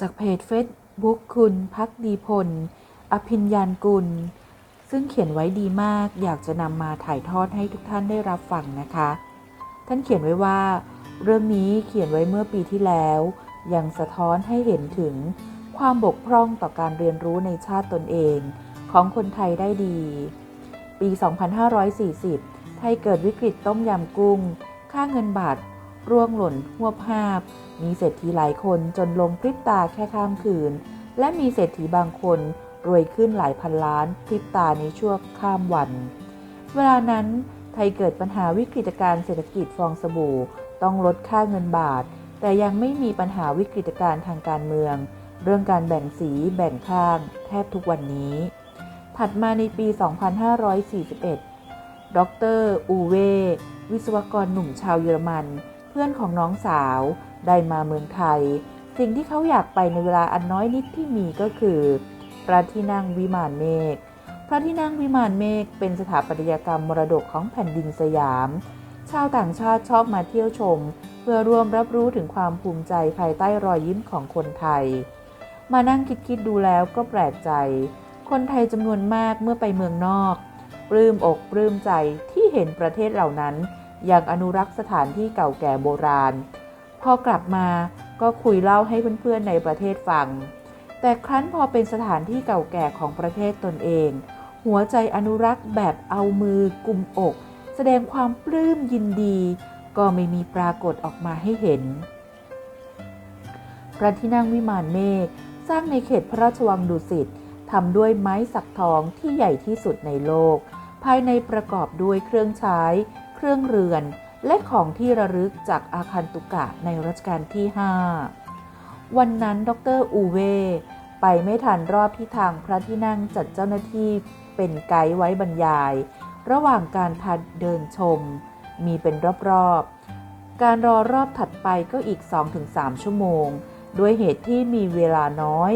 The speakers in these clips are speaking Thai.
จากเพจเฟซบุ๊กคุณพักดีพล อภิญญานกุล ซึ่งเขียนไว้ดีมากอยากจะนำมาถ่ายทอดให้ทุกท่านได้รับฟังนะคะ ท่านเขียนไว้ว่า เรื่องนี้เขียนไว้เมื่อปีที่แล้ว ยังสะท้อนให้เห็นถึงความบกพร่องต่อการเรียนรู้ในชาติตนเองของคนไทยได้ดี ปี 2540 ไทยเกิดวิกฤตต้มยำกุ้ง ค่าเงินบาท ร่วงหล่นหัวภาพ มีเศรษฐีหลายคนจนลงพริบตาแค่ข้ามคืน และมีเศรษฐีบางคนรวยขึ้นหลายพันล้านพริบตาในช่วงข้ามวัน เวลานั้นไทยเกิดปัญหาวิกฤตการเศรษฐกิจฟองสบู่ ต้องลดค่าเงินบาท แต่ยังไม่มีปัญหาวิกฤตการทางการเมือง เรื่องการแบ่งสีแบ่งข้าง แทบทุกวันนี้ ถัดมาในปี 2541 ดร อูเว วิศวกรหนุ่มชาวเยอรมัน เพื่อนของน้องสาวได้มาเมืองไทย สิ่งที่เขาอยากไปในเวลาอันน้อยนิดที่มีก็คือ พระที่นั่งวิมานเมฆพระที่นั่งวิมานเมฆเป็นสถาปัตยกรรมมรดกของแผ่นดินสยาม ชาวต่างชาติชอบมาเที่ยวชม เพื่อร่วมรับรู้ถึงความภูมิใจภายใต้รอยยิ้มของคนไทย มานั่งคิดๆดูแล้วก็แปลกใจ คนไทยจำนวนมากเมื่อไปเมืองนอก ปลื้มอกปลื้มใจที่เห็นประเทศเหล่านั้น ยังอนุรักษ์สถานที่เก่าแก่โบราณ พอกลับมาก็คุยเล่าให้เพื่อนๆในประเทศฟัง แต่ครั้นพอเป็นสถานที่เก่าแก่ของประเทศตนเอง หัวใจอนุรักษ์แบบเอามือกุมอก แสดงความปลื้มยินดี ก็ไม่มีปรากฏออกมาให้เห็น พระที่นั่งวิมานเมฆสร้างในเขตพระราชวังดุสิตทำด้วยไม้สักทองที่ใหญ่ที่สุดในโลก ภายในประกอบด้วยเครื่องใช้ เครื่องเรือน และของที่ระลึกจากอาคันตุกะในรัชกาลที่ 5 วันนั้นดรอูเว ไปไม่ทันรอบที่ทางพระที่นั่งจัดเจ้าหน้าที่เป็นไกด์ไว้บรรยาย ระหว่างการพาเดินชม มีเป็นรอบๆ การรอรอบถัดไปก็อีก 2-3 ชั่วโมง ด้วยเหตุที่มีเวลาน้อย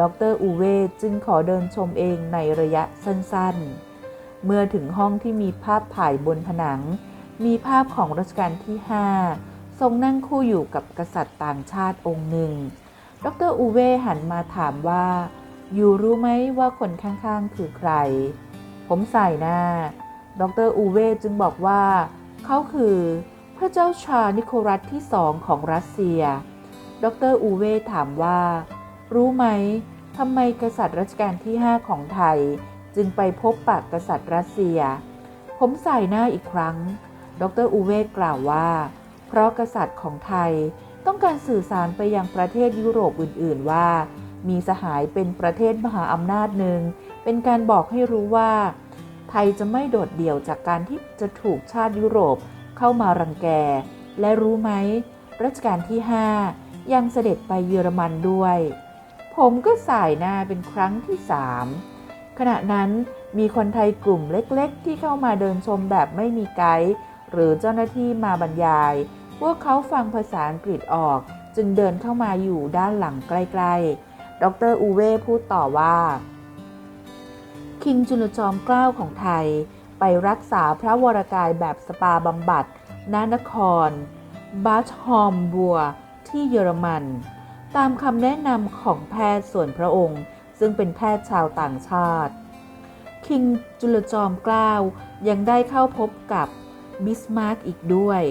ดรอูเวจึงขอเดินชมเองในระยะสั้นๆ เมื่อถึงห้องที่มีภาพถ่ายบนผนัง มีภาพของรัชกาลที่ 5 ทรงนั่งคู่อยู่กับกษัตริย์ต่างชาติองค์หนึ่ง ดรอูเวหันมาถามว่า อยู่รู้ไหมว่าคนข้างๆคือใคร ผมใส่หน้า ดรอูเวจึงบอกว่า เขาคือพระเจ้าชานิโคลัสที่สองของรัสเซีย ดรอูเวถามว่า รู้ไหมทำไมกษัตริย์รัชกาลที่ 5 ของไทย จึงไปพบปากกษัตริย์รัสเซีย ผมใส่หน้าอีกครั้ง ดรอูเวกล่าวว่า เพราะกษัตริย์ของไทยต้องการสื่อสารไปยังประเทศยุโรปอื่น ๆ ว่า มีสหายเป็นประเทศมหาอำนาจหนึ่ง เป็นการบอกให้รู้ว่า ไทยจะไม่โดดเดี่ยวจากการที่จะถูกชาติยุโรปเข้ามารังแก และรู้ไหมรัชกาลที่ 5 ยังเสด็จไปเยอรมันด้วย ผมก็สายหน้าเป็นครั้งที่สามขณะนั้นมีคนไทยกลุ่มเล็กๆ ที่เข้ามาเดินชมแบบไม่มีไกด์ หรือเจ้าหน้าที่มาบรรยาย พวกเขาฟังภาษาอังกฤษออก จึงเดินเข้ามาอยู่ด้านหลังใกล้ๆ ดรอูเว่พูดต่อว่า คิงจุลจอมเกล้าของไทย ไปรักษาพระวรกายแบบสปาบำบัดณนครบัชฮอมบัว ที่เยอรมัน ตามคำแนะนำของแพทย์ส่วนพระองค์ ซึ่งเป็นแพทย์ชาวต่างชาติ คิงจุลจอมเกล้ายังได้เข้าพบกับ บิสมาร์กอีกด้วย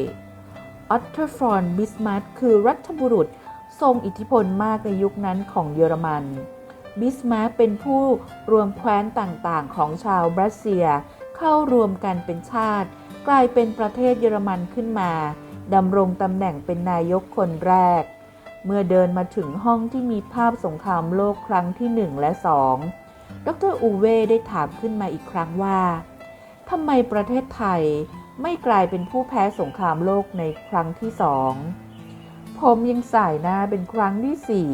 ออตเทอร์ฟรอนบิสมาร์กคือรัฐบุรุษทรงอิทธิพลมากในยุคนั้นของเยอรมัน บิสมาร์กเป็นผู้รวมแคว้นต่างๆ ของชาวบรัสเซีย เข้ารวมกันเป็นชาติ กลายเป็นประเทศเยอรมันขึ้นมาดำรงตำแหน่งเป็นนายกคนแรก เมื่อเดินมาถึงห้องที่มีภาพสงครามโลกครั้งที่1และ2ดรอูเวได้ถามขึ้นมาอีกครั้งว่าทำไมประเทศไทย ไม่กลายเป็นผู้แพ้สงครามโลกในครั้งที่สองผมยังสายหน้าเป็นครั้งที่สี่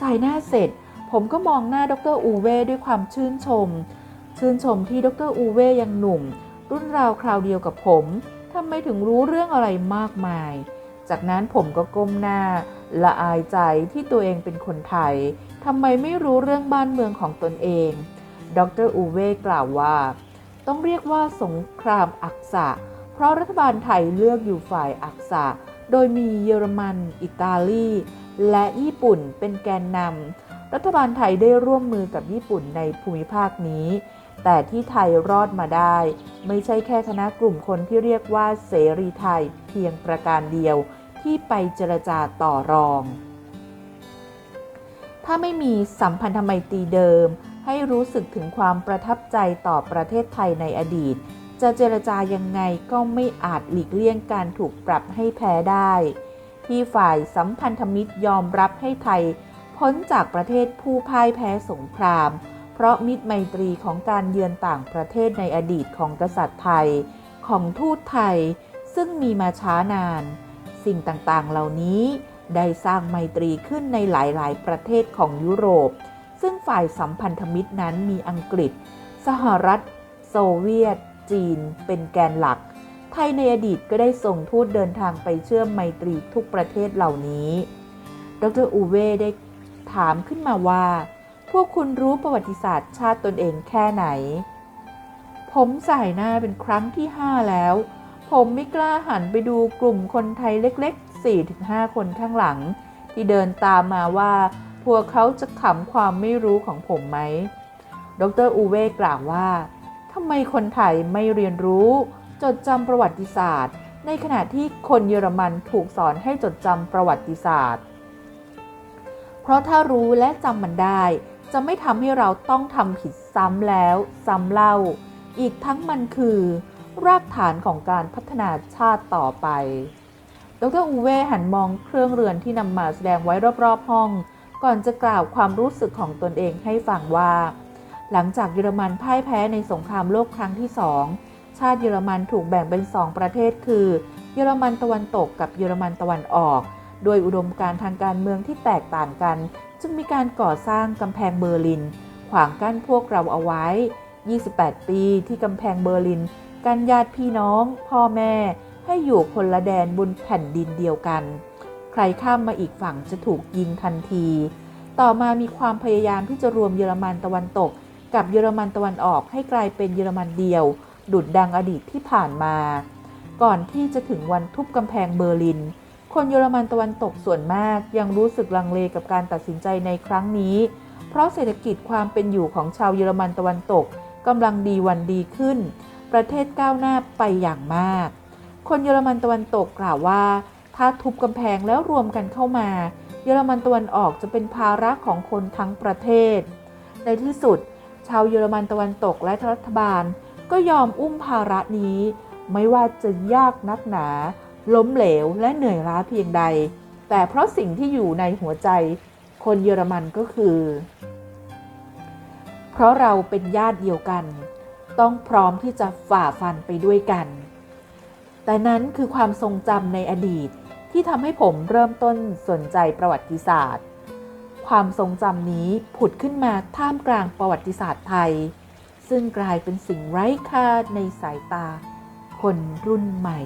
สายหน้าเสร็จ ผมก็มองหน้าดรอูเว่ด้วยความชื่นชม ชื่นชมที่ดรอูเว่ยังหนุ่ม รุ่นราวคราวเดียวกับผมทำไมถึงรู้เรื่องอะไรมากมาย จากนั้นผมก็ก้มหน้า ละอายใจที่ตัวเองเป็นคนไทยทำไมไม่รู้เรื่องบ้านเมืองของตนเอง ดรอูเว่กล่าวว่า ต้องเรียกว่าสงครามอักษะ เพราะรัฐบาลไทยเลือกอยู่ฝ่ายอักษะ โดยมีเยอรมัน อิตาลี และญี่ปุ่นเป็นแกนนำรัฐบาลไทยได้ร่วมมือกับญี่ปุ่นในภูมิภาคนี้ แต่ที่ไทยรอดมาได้ ไม่ใช่แค่คณะกลุ่มคนที่เรียกว่าเสรีไทยเพียงประการเดียวที่ไปเจรจาต่อรอง ถ้าไม่มีสัมพันธไมตรีเดิม ให้รู้สึกถึงความประทับใจต่อประเทศไทยในอดีต จะเจรจายังไงก็ไม่อาจหลีกเลี่ยงการถูกปรับให้แพ้ได้ ที่ฝ่ายสัมพันธมิตรยอมรับให้ไทย พ้นจากประเทศผู้พ่ายแพ้สงคราม เพราะมิตรไมตรีของการเยือนต่างประเทศในอดีตของกษัตริย์ไทย ของทูตไทย ซึ่งมีมาช้านาน สิ่งต่างๆ เหล่านี้ได้สร้างไมตรีขึ้นในหลายๆ ประเทศของยุโรป ซึ่งฝ่ายสัมพันธมิตรนั้นมีอังกฤษ สหรัฐ โซเวียต จีนเป็นแกนหลัก ไทยในอดีตก็ได้ส่งทูตเดินทางไปเชื่อมไมตรีทุกประเทศเหล่านี้ ดรอูเวได้ถามขึ้นมาว่า พวกคุณรู้ประวัติศาสตร์ชาติตนเองแค่ไหน ผมสายหน้าเป็นครั้งที่ 5 แล้ว ผมไม่กล้าหันไปดูกลุ่มคนไทยเล็กๆ 4-5 คนข้างหลัง ที่เดินตามมาว่าพวกเขาจะขำความไม่รู้ของผมไหม ดรอูเวกล่าวว่า ทำไมคนไทยไม่เรียนรู้ จดจำประวัติศาสตร์ ในขณะที่คนเยอรมันถูกสอนให้จดจำประวัติศาสตร์ เพราะถ้ารู้และจำมันได้ จะไม่ทำให้เราต้องทำผิดซ้ำแล้วซ้ำเล่า อีกทั้งมันคือ รากฐานของการพัฒนาชาติต่อไป ดรอูเวหันมองเครื่องเรือนที่นำมาแสดงไว้รอบๆห้อง ก่อนจะกล่าวความรู้สึกของตนเองให้ฟังว่า หลังจากเยอรมันพ่ายแพ้ในสงครามโลกครั้งที่สองชาติเยอรมันถูกแบ่งเป็นสองประเทศคือ เยอรมันตะวันตกกับเยอรมันตะวันออก โดยอุดมการทางการเมืองที่แตกต่างกัน จึงมีการก่อสร้างกำแพงเบอร์ลิน ขวางกั้นพวกเราเอาไว้ 28 ปีที่กำแพงเบอร์ลิน กันญาติพี่น้อง พ่อแม่ ให้อยู่คนละแดนบนแผ่นดินเดียวกัน ใครข้ามมาอีกฝั่งจะถูกยิงทันที ต่อมามีความพยายามที่จะรวมเยอรมันตะวันตก กับเยอรมันตะวันออกให้กลายเป็นเยอรมันเดียว ดุดดังอดีตที่ผ่านมา ก่อนที่จะถึงวันทุบกำแพงเบอร์ลิน คนเยอรมันตะวันตกส่วนมากยังรู้สึกลังเลกับการตัดสินใจในครั้งนี้ เพราะเศรษฐกิจความเป็นอยู่ของชาวเยอรมันตะวันตกกำลังดีวันดีขึ้น ประเทศก้าวหน้าไปอย่างมาก คนเยอรมันตะวันตกกล่าวว่า ถ้าทุบกำแพงแล้วรวมกันเข้ามา เยอรมันตะวันออกจะเป็นภาระของคนทั้งประเทศ ในที่สุด ชาวเยอรมันตะวันตกและรัฐบาล ก็ยอมอุ้มภาระนี้ ไม่ว่าจะยากนักหนา ล้มเหลวและเหนื่อยล้าเพียงใด แต่เพราะสิ่งที่อยู่ในหัวใจ คนเยอรมันก็คือ เพราะเราเป็นญาติเดียวกัน ต้องพร้อมที่จะฝ่าฟันไปด้วยกัน แต่นั้นคือความทรงจำในอดีตที่ทำให้ผมเริ่มต้นสนใจประวัติศาสตร์ ความทรงจำนี้ผุดขึ้นมาท่ามกลางประวัติศาสตร์ไทย ซึ่งกลายเป็นสิ่งไร้ค่าในสายตา คนรุ่นใหม่